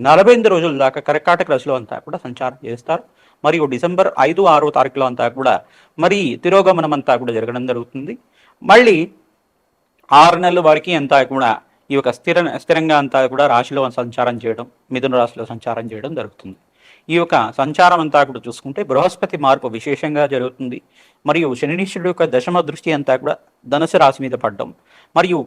నలభై ఎనిమిది రోజుల దాకా కర్కాటక రాశిలో అంతా కూడా సంచారం చేస్తారు. మరియు డిసెంబర్ ఐదు ఆరో తారీఖులో అంతా కూడా మరి తిరోగమనం అంతా కూడా జరగడం జరుగుతుంది. మళ్ళీ ఆరు నెలల వరకు అంతా కూడా ఈ యొక్క స్థిర స్థిరంగా అంతా కూడా రాశిలో సంచారం చేయడం మిథున రాశిలో సంచారం చేయడం జరుగుతుంది. ఈ యొక్క సంచారం అంతా కూడా చూసుకుంటే బృహస్పతి మార్పు విశేషంగా జరుగుతుంది. మరియు శనినీశ్వరుడు యొక్క దశమ దృష్టి అంతా కూడా ధనుసు రాశి మీద పడడం. మరియు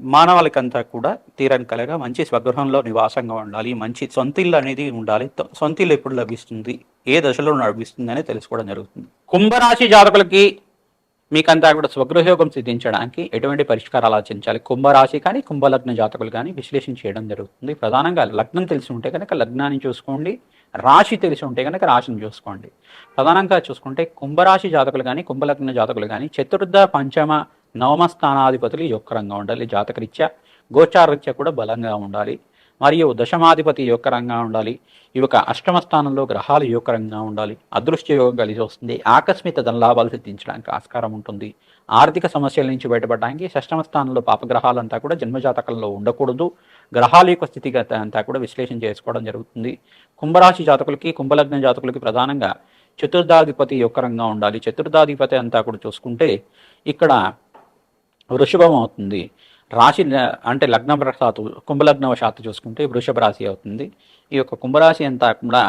మానవాళికంతా కూడా తీరని కలగా మంచి స్వగృహంలో నివాసంగా ఉండాలి మంచి సొంతిల్లు అనేది ఉండాలి త- సొంతిల్లు ఎప్పుడు లభిస్తుంది ఏ దశలో లభిస్తుంది అనేది తెలుసుకోవడం జరుగుతుంది. కుంభరాశి జాతకులకి మీకంతా కూడా స్వగృహయోగం సిద్ధించడానికి ఎటువంటి పరిష్కారాలు ఆలోచించాలి? కుంభరాశి కానీ కుంభలగ్న జాతకులు కానీ విశ్లేషణ చేయడం జరుగుతుంది. ప్రధానంగా లగ్నం తెలిసి ఉంటే కనుక లగ్నాన్ని చూసుకోండి రాశి తెలిసి ఉంటే కనుక రాశిని చూసుకోండి. ప్రధానంగా చూసుకుంటే కుంభరాశి జాతకులు కానీ కుంభలగ్న జాతకులు కానీ చతుర్థ పంచమ నవమ స్థానాధిపతులు యొక్కరంగా ఉండాలి జాతకరీత్యా గోచారరీత్యా కూడా బలంగా ఉండాలి. మరియు దశమాధిపతి యోగకరంగా ఉండాలి. ఈ యొక్క అష్టమ స్థానంలో గ్రహాలు యోగకరంగా ఉండాలి. అదృష్ట యోగం కలిసి వస్తుంది. ఆకస్మిక ధనలాభాలు సిద్ధించడానికి ఆస్కారం ఉంటుంది. ఆర్థిక సమస్యల నుంచి బయటపడడానికి షష్టమ స్థానంలో పాపగ్రహాలంతా కూడా జన్మజాతకంలో ఉండకూడదు. గ్రహాల యొక్క స్థితిగత అంతా కూడా విశ్లేషణ చేసుకోవడం జరుగుతుంది. కుంభరాశి జాతకులకి కుంభలగ్న జాతకులకి ప్రధానంగా చతుర్థాధిపతి యొక్కరంగా ఉండాలి. చతుర్థాధిపతి అంతా కూడా చూసుకుంటే ఇక్కడ వృషభం అవుతుంది రాశి అంటే లగ్న శాతు కుంభలగ్న శాతు చూసుకుంటే వృషభ రాశి అవుతుంది. ఈ యొక్క కుంభరాశి అంతా కూడా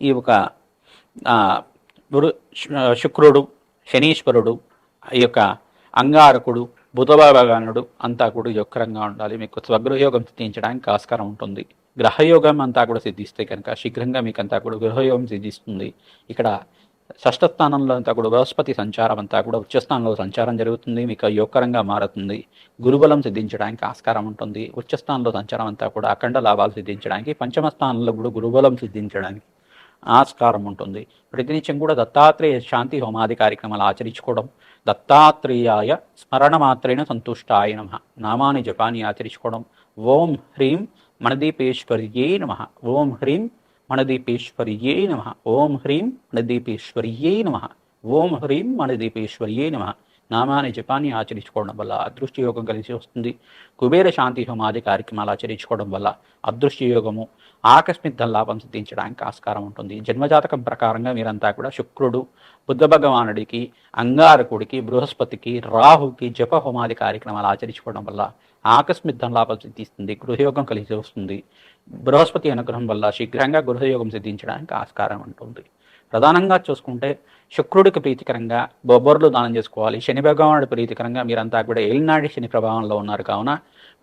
ఈ యొక్క శుక్రుడు శనీశ్వరుడు ఈ యొక్క అంగారకుడు బుధభగానుడు అంతా కూడా యొక్కరంగా ఉండాలి. మీకు స్వగృహయోగం సిద్ధించడానికి ఆస్కారం ఉంటుంది. గ్రహయోగం అంతా కూడా సిద్ధిస్తే కనుక శీఘ్రంగా మీకు అంతా కూడా గృహయోగం సిద్ధిస్తుంది. ఇక్కడ షష్ఠస్థానంలో అంతా కూడా బృహస్పతి సంచారం అంతా కూడా ఉచ్చస్థానంలో సంచారం జరుగుతుంది. మీకు యోగకరంగా మారుతుంది. గురుబలం సిద్ధించడానికి ఆస్కారం ఉంటుంది. ఉచ్చస్థానంలో సంచారం అంతా కూడా అఖండ లాభాలు సిద్ధించడానికి పంచమ స్థానంలో కూడా గురుబలం సిద్ధించడానికి ఆస్కారం ఉంటుంది. ప్రతినిత్యం కూడా దత్తాత్రేయ శాంతి హోమాది కార్యక్రమాలు ఆచరించుకోవడం దత్తాత్రేయాయ స్మరణ మాత్రేణ సంతుష్టాయ నమ. నామాని జపాన్ని ఆచరించుకోవడం. ఓం హ్రీం మణదీపేశ్వర్యే నమ. ఓం హ్రీం మణదీపేశ్వర్యే నమ ఓం హ్రీం మణదీపేశ్వర్యే నమ ఓం హ్రీం మణదీపేశ్వర్యే నమ నామాని జపాన్ని ఆచరించుకోవడం వల్ల అదృష్ట యోగం కలిసి వస్తుంది. కుబేర శాంతి హోమాది కార్యక్రమాలు ఆచరించుకోవడం వల్ల అదృష్ట యోగము ఆకస్మిక లాభం సిద్ధించడానికి ఆస్కారం ఉంటుంది. జన్మజాతకం ప్రకారంగా మీరంతా కూడా శుక్రుడు బుద్ధ భగవానుడికి అంగారకుడికి బృహస్పతికి రాహుకి జప హోమాది కార్యక్రమాలు ఆచరించుకోవడం వల్ల ఆకస్మిక ధనలాభం సిద్ధిస్తుంది గృహయోగం కలిసి వస్తుంది. బృహస్పతి అనుగ్రహం వల్ల శీఘ్రంగా గృహయోగం సిద్ధించడానికి ఆస్కారం ఉంటుంది. ప్రధానంగా చూసుకుంటే శుక్రుడికి ప్రీతికరంగా బొబ్బర్లు దానం చేసుకోవాలి. శని భగవానుడి ప్రీతికరంగా మీరంతా కూడా ఏలినాడి శని ప్రభావంలో ఉన్నారు. కావున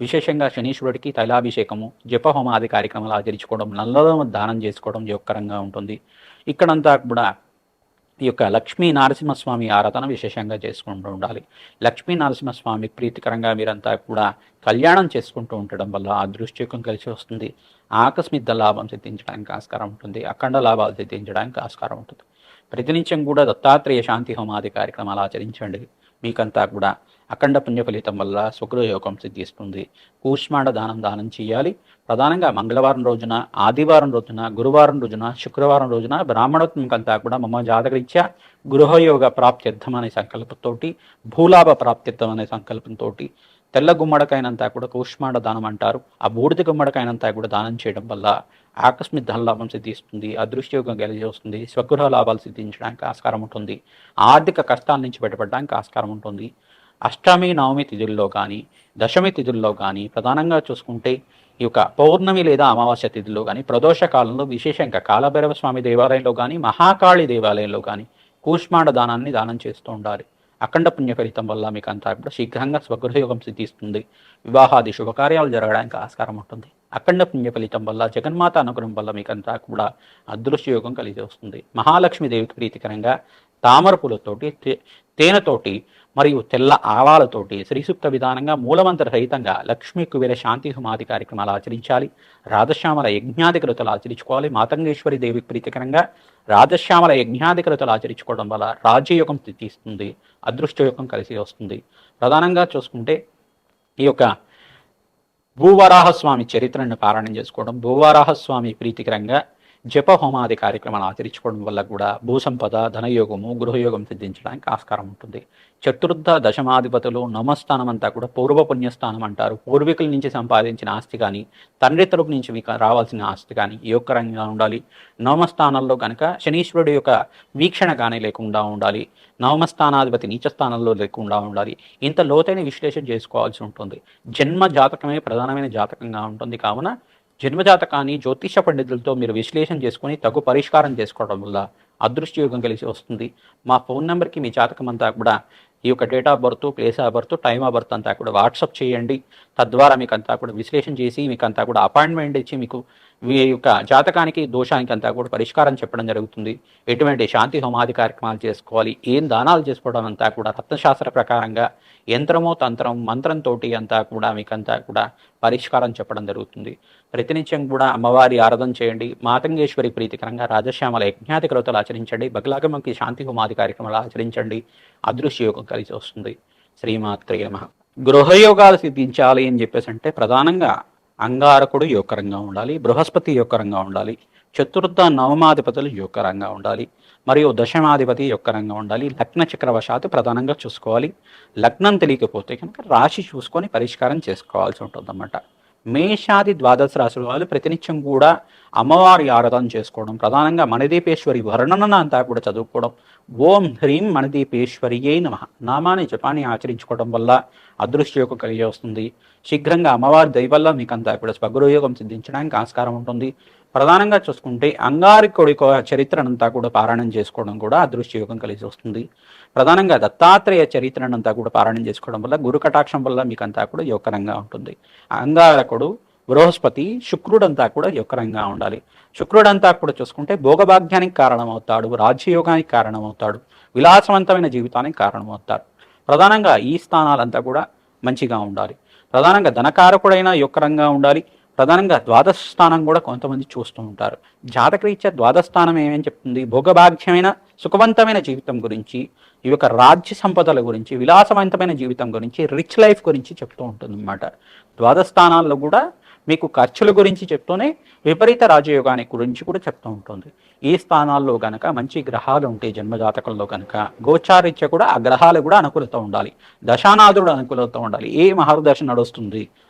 విశేషంగా శనీశ్వరుడికి తైలాభిషేకము జపహోమాది కార్యక్రమాలు ఆచరించుకోవడం నల్లదమ దానం చేసుకోవడం యోగకరంగా ఉంటుంది. ఇక్కడంతా కూడా ఈ యొక్క లక్ష్మీ నరసింహస్వామి ఆరాధన విశేషంగా చేసుకుంటూ ఉండాలి. లక్ష్మీ నరసింహస్వామి ప్రీతికరంగా మీరంతా కూడా కళ్యాణం చేసుకుంటూ ఉండడం వల్ల ఆ దృష్టికం కలిసి వస్తుంది. ఆకస్మిక లాభం సిద్ధించడానికి ఆస్కారం ఉంటుంది. అఖండ లాభాలు సిద్ధించడానికి ఆస్కారం ఉంటుంది. ప్రతినిత్యం కూడా దత్తాత్రేయ శాంతి హోమాది కార్యక్రమాలు ఆచరించండి. మీకంతా కూడా అఖండ పుణ్య ఫలితం వల్ల శుక్రయోగం సిద్ధిస్తుంది. కూష్మాండ దానం దానం చేయాలి. ప్రధానంగా మంగళవారం రోజున ఆదివారం రోజున గురువారం రోజున శుక్రవారం రోజున బ్రాహ్మణోత్మకంతా కూడా మమ్మ జాతకరీత్యా గృహయోగ ప్రాప్త్యర్థం అనే సంకల్పంతో భూలాభ ప్రాప్త్యర్థం అనే సంకల్పంతో తెల్ల గుమ్మడికాయనంతా కూడా కూష్మాండ దానం అంటారు. ఆ బూడిద గుమ్మడికాయనంతా కూడా దానం చేయడం వల్ల ఆకస్మిక ధనలాభం సిద్ధిస్తుంది అదృష్టయోగం గెలిచేస్తుంది స్వగృహ లాభాలు సిద్ధించడానికి ఆస్కారం ఉంటుంది ఆర్థిక కష్టాల నుంచి బయటపడడానికి ఆస్కారం ఉంటుంది. అష్టమి నవమి తిథుల్లో కానీ దశమి తిథుల్లో కానీ ప్రధానంగా చూసుకుంటే ఈ యొక్క పౌర్ణమి లేదా అమావాస్య తిథుల్లో కానీ ప్రదోష కాలంలో విశేషంగా కాలభైరవ స్వామి దేవాలయంలో కానీ మహాకాళి దేవాలయంలో కానీ కూష్మాండ దానాన్ని దానం చేస్తూ ఉండాలి. అఖండ పుణ్య ఫలితం వల్ల మీకు అంతా కూడా శీఘ్రంగా స్వగృహయోగం సిద్ధిస్తుంది. వివాహాది శుభకార్యాలు జరగడానికి ఆస్కారం ఉంటుంది. అఖండ పుణ్య ఫలితం వల్ల జగన్మాత అనుగ్రహం వల్ల మీకంతా కూడా అదృష్టయోగం కలిగి వస్తుంది. మహాలక్ష్మీదేవికి ప్రీతికరంగా తామర పూలతోటి తేనెతోటి మరియు తెల్ల ఆవాలతోటి శ్రీసూక్త విధానంగా మూలమంత్ర రహితంగా లక్ష్మీ కుబేర శాంతి హుమాది కార్యక్రమాలు ఆచరించాలి. రాధశ్యామల యజ్ఞాధికృతలు ఆచరించుకోవాలి. మాతంగేశ్వరి దేవి ప్రీతికరంగా రాధశ్యామల యజ్ఞాధికృతలు ఆచరించుకోవడం వల్ల రాజ్యయోగం తీస్తుంది అదృష్టయోగం కలిసి వస్తుంది. ప్రధానంగా చూసుకుంటే ఈ యొక్క భూవరాహస్వామి చరిత్రను పారాయణం చేసుకోవడం భూవరాహస్వామి ప్రీతికరంగా జప హోమాది కార్యక్రమాలు ఆచరించుకోవడం వల్ల కూడా భూసంపద ధనయోగము గృహయోగం సిద్ధించడానికి ఆస్కారం ఉంటుంది. చతుర్థ దశమాధిపతులు నమస్థానం అంతా కూడా పూర్వ పుణ్యస్థానం అంటారు. పూర్వీకుల నుంచి సంపాదించిన ఆస్తి కానీ తండ్రి తరపు నుంచి మీకు రావాల్సిన ఆస్తి కానీ యోగకరంగా ఉండాలి. నవమస్థానంలో కనుక శనీశ్వరుడు యొక్క వీక్షణ కానీ లేకుండా ఉండాలి. నవమస్థానాధిపతి నీచ స్థానంలో లేకుండా ఉండాలి. ఇంత లోతైన విశ్లేషణ చేసుకోవాల్సి ఉంటుంది. జన్మ జాతకమే ప్రధానమైన జాతకంగా ఉంటుంది. కావున జన్మజాతకాన్ని జ్యోతిష పండితులతో మీరు విశ్లేషణ చేసుకొని తగు పరిష్కారం చేసుకోవడం వల్ల అదృష్టయోగం కలిసి వస్తుంది. మా ఫోన్ నెంబర్కి మీ జాతకం అంతా కూడా ఈ యొక్క date of birth place of birth time of birth అంతా కూడా వాట్సాప్ చేయండి. తద్వారా మీకు అంతా కూడా విశ్లేషణ చేసి మీకు అంతా కూడా అపాయింట్మెంట్ ఇచ్చి మీకు మీ యొక్క జాతకానికి దోషానికి అంతా కూడా పరిష్కారం చెప్పడం జరుగుతుంది. ఎటువంటి శాంతి హోమాది కార్యక్రమాలు చేసుకోవాలి ఏం దానాలు చేసుకోవడం అంతా కూడా రత్నశాస్త్ర ప్రకారంగా యంత్రమో తంత్రం మంత్రంతో అంతా కూడా మీకంతా కూడా పరిష్కారం చెప్పడం జరుగుతుంది. ప్రతినిత్యం కూడా అమ్మవారి ఆరాధన చేయండి. మాతంగేశ్వరి ప్రీతికరంగా రాజశ్యామల యజ్ఞాతి కృతలు ఆచరించండి. బగలాగమంకి శాంతి హోమాది కార్యక్రమాలు ఆచరించండి. అదృశ్య యోగం కలిసి వస్తుంది. శ్రీమాత్రే నమ. గృహయోగాలు సిద్ధించాలి అని చెప్పేసి అంటే ప్రధానంగా అంగారకుడు యోగకరంగా ఉండాలి బృహస్పతి యోగకరంగా ఉండాలి చతుర్థ నవమాధిపతులు యోకరంగా ఉండాలి మరియు దశమాధిపతి యొక్కరంగా ఉండాలి లగ్న చక్రవశాత్తు ప్రధానంగా చూసుకోవాలి. లగ్నం తెలియకపోతే కనుక రాశి చూసుకొని పరిష్కారం చేసుకోవాల్సి ఉంటుందన్నమాట. మేషాది ద్వాదశ రాశుల వాళ్ళు ప్రతినిత్యం కూడా అమ్మవారి ఆరాధన చేసుకోవడం ప్రధానంగా మణిదీపేశ్వరి వర్ణన అంతా కూడా చదువుకోవడం. ఓం హ్రీం మణిదీపేశ్వరియే నమ. నామాన్ని జపాన్ని ఆచరించుకోవడం వల్ల అదృష్టయోగం కలిగి వస్తుంది. శీఘ్రంగా అమ్మవారి దయవల్ల మీకు అంతా కూడా స్వగృహయోగం సిద్ధించడానికి ఆస్కారం ఉంటుంది. ప్రధానంగా చూసుకుంటే అంగారికుడి యొక్క చరిత్రనంతా కూడా పారాయణం చేసుకోవడం కూడా అదృష్టయోగం కలిసి వస్తుంది. ప్రధానంగా దత్తాత్రేయ చరిత్రనంతా కూడా పారాయణం చేసుకోవడం వల్ల గురు కటాక్షం వల్ల మీకు అంతా కూడా యోగకరంగా ఉంటుంది. అంగారకుడు బృహస్పతి శుక్రుడంతా కూడా యోగకరంగా ఉండాలి. శుక్రుడంతా కూడా చూసుకుంటే భోగభాగ్యానికి కారణమవుతాడు రాజ్యయోగానికి కారణమవుతాడు విలాసవంతమైన జీవితానికి కారణమవుతాడు. ప్రధానంగా ఈ స్థానాలంతా కూడా మంచిగా ఉండాలి. ప్రధానంగా ధనకారకుడైన యొక్కరంగా ఉండాలి. ప్రధానంగా ద్వాదశ స్థానం కూడా కొంతమంది చూస్తూ ఉంటారు. జాతకరీత్యా ద్వాదశ స్థానం ఏమేమి చెప్తుంది? భోగభాగ్యమైన సుఖవంతమైన జీవితం గురించి ఈ యొక్క రాజ్య సంపదల గురించి విలాసవంతమైన జీవితం గురించి రిచ్ లైఫ్ గురించి చెప్తూ ఉంటుంది అనమాట ద్వాదశ స్థానాల్లో కూడా మీకు ఖర్చుల గురించి చెప్తూనే విపరీత రాజయోగాని గురించి కూడా చెప్తూ ఉంటుంది. ఈ స్థానాల్లో కనుక మంచి గ్రహాలు ఉంటే జన్మజాతకంలో కనుక గోచారీత్య కూడా ఆ గ్రహాలు కూడా అనుకూలత ఉండాలి. దశానాథుడు అనుకూలత ఉండాలి. ఏ మహర్దశ నడుస్తుంది?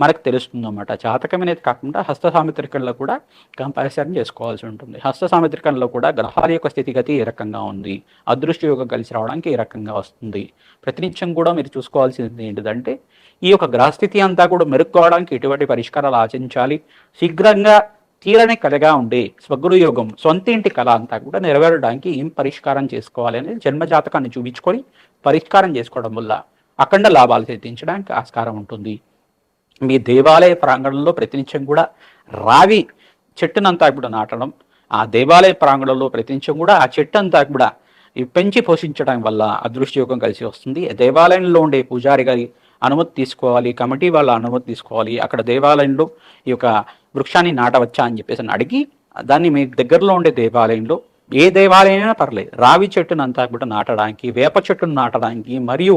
మనకు తెలుస్తుంది అన్నమాట జాతకం అనేది కాకుండా హస్త సాముద్రికంలో కూడా కంపారిజన్ చేసుకోవాల్సి ఉంటుంది. హస్త సామిత్రికంలో కూడా గ్రహాల యొక్క స్థితిగతి ఏ రకంగా ఉంది? అదృష్ట యోగం కలిసి రావడానికి ఏ రకంగా వస్తుంది? ప్రతినిత్యం కూడా మీరు చూసుకోవాల్సింది ఏంటిదంటే ఈ యొక్క గ్రహస్థితి అంతా కూడా మెరుక్కోవడానికి ఎటువంటి పరిష్కారాలు ఆచరించాలి శీఘ్రంగా తీరని కలగా ఉండే స్వగురు యోగం సొంత ఇంటి కళ అంతా కూడా నెరవేరడానికి ఏం పరిష్కారం చేసుకోవాలి అనేది జన్మజాతకాన్ని చూపించుకొని పరిష్కారం చేసుకోవడం వల్ల అఖండ లాభాలు సిద్ధించడానికి ఆస్కారం ఉంటుంది. మీ దేవాలయ ప్రాంగణంలో ప్రతినిత్యం కూడా రావి చెట్టునంతా కూడా నాటడం ఆ దేవాలయ ప్రాంగణంలో ప్రతినిత్యం కూడా ఆ చెట్టు అంతా కూడా ఈ పెంచి పోషించడం వల్ల అదృష్ట యోగం కలిసి వస్తుంది. దేవాలయంలో ఉండే పూజారి గారి అనుమతి తీసుకోవాలి కమిటీ వాళ్ళ అనుమతి తీసుకోవాలి అక్కడ దేవాలయంలో ఈ యొక్క వృక్షాన్ని నాటవచ్చా అని చెప్పేసి అడిగి దాన్ని మీ దగ్గరలో ఉండే దేవాలయంలో ఏ దేవాలయమైనా పర్లేదు రావి చెట్టును అంతా కూడా నాటడానికి వేప చెట్టును నాటడానికి మరియు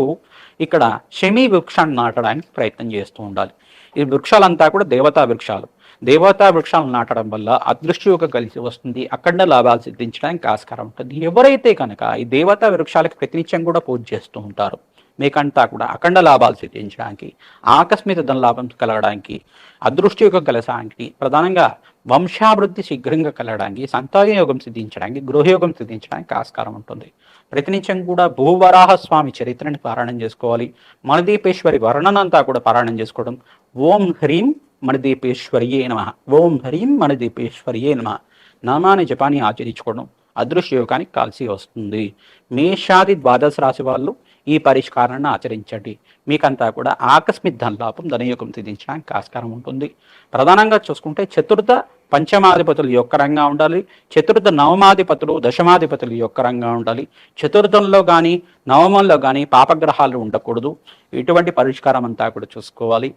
ఇక్కడ షమి వృక్షాన్ని నాటడానికి ప్రయత్నం చేస్తూ ఉండాలి. ఈ వృక్షాలంతా కూడా దేవతా వృక్షాలు. దేవతా వృక్షాలను నాటడం వల్ల అదృష్టయోగం కలిసి వస్తుంది. అఖండ లాభాలు సిద్ధించడానికి ఆస్కారం ఉంటుంది. ఎవరైతే కనుక ఈ దేవతా వృక్షాలకు ప్రతినిత్యం కూడా పూజ చేస్తూ ఉంటారు మీకంతా కూడా అఖండ లాభాలు సిద్ధించడానికి ఆకస్మిక ధన లాభం కలగడానికి అదృష్టయోగం కలసానికి ప్రధానంగా వంశాభివృద్ధి శీఘ్రంగా కలగడానికి సంతాన యోగం సిద్ధించడానికి గృహయోగం సిద్ధించడానికి ఆస్కారం ఉంటుంది. ప్రతినిత్యం కూడా భూవరాహ స్వామి చరిత్రని పారాయణం చేసుకోవాలి. మణదీపేశ్వరి వర్ణనంతా కూడా పారాయణం చేసుకోవడం. ఓం హ్రీం మణదీపేశ్వరియే నమ. ఓం హ్రీం మణదీపేశ్వరియే నమ. నామాన్ని జపాన్ని ఆచరించుకోవడం అదృశ్య యోగానికి కాల్సి వస్తుంది. మేషాది ద్వాదశ రాశి వాళ్ళు ఈ పరిష్కారాన్ని ఆచరించండి. మీకంతా కూడా ఆకస్మిక ధనలాభం ధనయోగం సిద్ధించడానికి ఆస్కారం ఉంటుంది. ప్రధానంగా చూసుకుంటే చతుర్థ పంచమాధిపతులు యొక్కరంగా ఉండాలి. చతుర్థ నవమాధిపతులు దశమాధిపతులు యొక్కరంగా ఉండాలి. చతుర్థంలో కానీ నవమంలో కానీ పాపగ్రహాలు ఉండకూడదు. ఇటువంటి పరిష్కారం అంతా కూడా చూసుకోవాలి.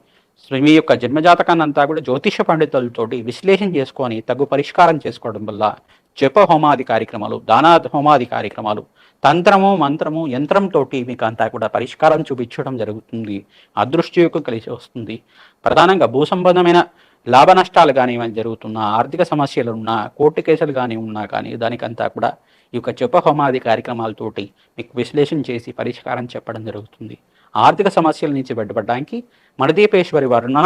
మీ యొక్క జన్మజాతకాన్ని అంతా కూడా జ్యోతిష పండితులతోటి విశ్లేషణ చేసుకొని తగు పరిష్కారం చేసుకోవడం వల్ల జప హోమాది కార్యక్రమాలు దానా హోమాది కార్యక్రమాలు తంత్రము మంత్రము యంత్రంతో మీకు అంతా కూడా పరిష్కారం చూపించడం జరుగుతుంది. అదృష్టయోగం కలిసి వస్తుంది. ప్రధానంగా భూ సంబంధమైన లాభ నష్టాలు కానివ్వని జరుగుతున్నా ఆర్థిక సమస్యలు ఉన్నా కోర్టు కేసులు కానీ ఉన్నా కానీ దానికంతా కూడా ఈ యొక్క జప హోమాది కార్యక్రమాలతోటి మీకు విశ్లేషణ చేసి పరిష్కారం చెప్పడం జరుగుతుంది. ఆర్థిక సమస్యల నుంచి బయటపడడానికి మణదీపేశ్వరి వరుణ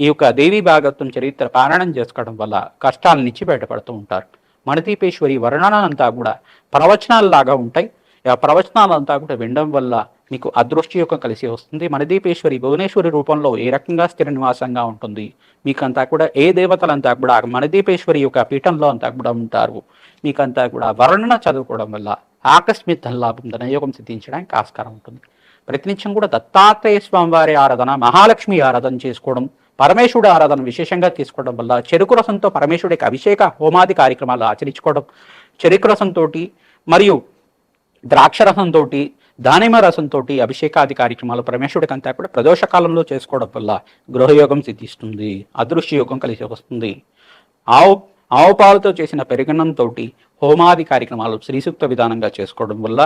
ఈ యొక్క దేవీ భాగత్వం చరిత్ర పారాయణం చేసుకోవడం వల్ల కష్టాల నుంచి బయటపడుతూ ఉంటారు. మణదీపేశ్వరి వర్ణనంతా కూడా ప్రవచనాలలాగా ఉంటాయి. ఆ ప్రవచనాలంతా కూడా వినడం వల్ల మీకు అదృష్టి యొక్క కలిసి వస్తుంది. మణదీపేశ్వరి భువనేశ్వరి రూపంలో ఏ రకంగా స్థిర నివాసంగా ఉంటుంది? మీకంతా కూడా ఏ దేవతలంతా కూడా మణదీపేశ్వరి యొక్క పీఠంలో అంతా కూడా ఉంటారు. మీకంతా కూడా వర్ణన చదువుకోవడం వల్ల ఆకస్మిక ధనలాభం ధనయోగం సిద్ధించడానికి ఆస్కారం ఉంటుంది. ప్రతినిత్యం కూడా దత్తాత్రేయ స్వామివారి ఆరాధన మహాలక్ష్మి ఆరాధన చేసుకోవడం పరమేశ్వరుడు ఆరాధన విశేషంగా తీసుకోవడం వల్ల చెరుకు రసంతో పరమేశ్వరుడికి అభిషేక హోమాది కార్యక్రమాలు ఆచరించుకోవడం చెరుకు రసంతో మరియు ద్రాక్షరసంతో దానిమ రసంతో అభిషేకాది కార్యక్రమాలు పరమేశ్వరుడికి అంతా కూడా ప్రదోష కాలంలో చేసుకోవడం వల్ల గృహయోగం సిద్ధిస్తుంది అదృశ్య యోగం కలిసి వస్తుంది. ఆవు ఆవు పాలతో చేసిన పెరుగన్నంతో హోమాది కార్యక్రమాలు శ్రీసూక్త విధానంగా చేసుకోవడం వల్ల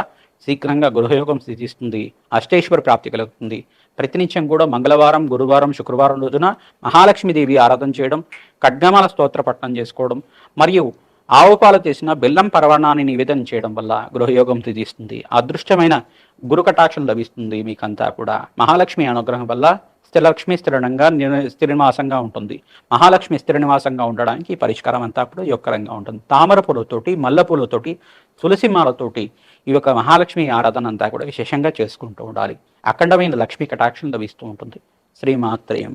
శీఘ్రంగా గృహయోగం సిద్ధిస్తుంది అష్టేశ్వర ప్రాప్తి కలుగుతుంది. ప్రతినిత్యం కూడా మంగళవారం గురువారం శుక్రవారం రోజున మహాలక్ష్మీదేవి ఆరాధన చేయడం ఖడ్గమాల స్తోత్ర పట్టణం చేసుకోవడం మరియు ఆవు పాలు చేసిన బెల్లం పరవణాన్ని నివేదన చేయడం వల్ల గృహయోగం తీస్తుంది అదృష్టమైన గురు కటాక్షం లభిస్తుంది మీకంతా కూడా. మహాలక్ష్మి అనుగ్రహం వల్ల స్థిరలక్ష్మి స్థిరణంగా స్థిరనివాసంగా ఉంటుంది. మహాలక్ష్మి స్థిరనివాసంగా ఉండడానికి పరిష్కారం అంతా కూడా యొక్కరంగా ఉంటుంది. తామర పూలతోటి మల్లె పూలతోటి తులసి మాలతోటి ఈ యొక్క మహాలక్ష్మి ఆరాధన అంతా కూడా విశేషంగా చేసుకుంటూ ఉండాలి. అఖండమైన లక్ష్మి కటాక్షం లభిస్తూ ఉంటుంది. శ్రీమాత్రేమ